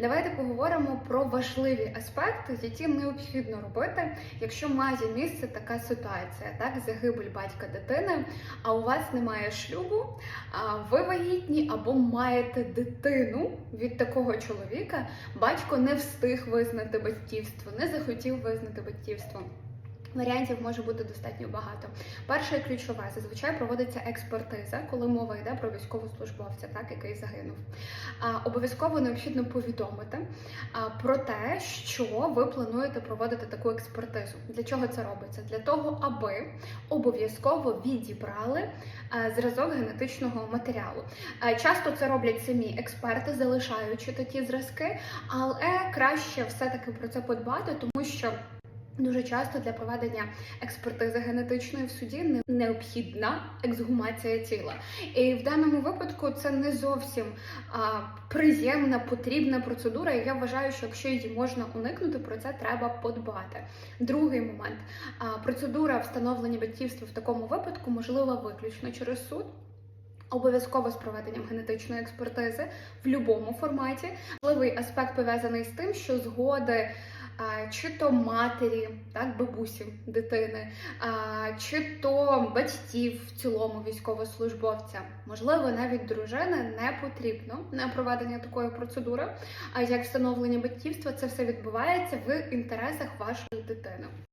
Давайте поговоримо про важливі аспекти, які необхідно робити, якщо має місце така ситуація, так загибель батька дитини, а у вас немає шлюбу, ви вагітні або маєте дитину від такого чоловіка. Батько не встиг визнати батьківство, не захотів визнати батьківство. Варіантів може бути достатньо багато. Перше і ключове зазвичай проводиться експертиза, коли мова йде про військовослужбовця, так який загинув. Обов'язково необхідно повідомити про те, що ви плануєте проводити таку експертизу. Для чого це робиться? Для того, аби обов'язково відібрали зразок генетичного матеріалу. Часто це роблять самі експерти, залишаючи такі зразки, але краще все-таки про це подбати, тому що. Дуже часто для проведення експертизи генетичної в суді необхідна ексгумація тіла. І в даному випадку це не зовсім а, приємна, потрібна процедура. І я вважаю, що якщо її можна уникнути, про це треба подбати. Другий момент а, процедура встановлення батьківства в такому випадку можлива виключно через суд. Обов'язково з проведенням генетичної експертизи в будь-якому форматі. Важливий аспект пов'язаний з тим, що згоди чи то матері, так, бабусі дитини, чи то батьків в цілому військовослужбовця, можливо, навіть дружини не потрібно на проведення такої процедури. А як встановлення батьківства, це все відбувається в інтересах вашої дитини.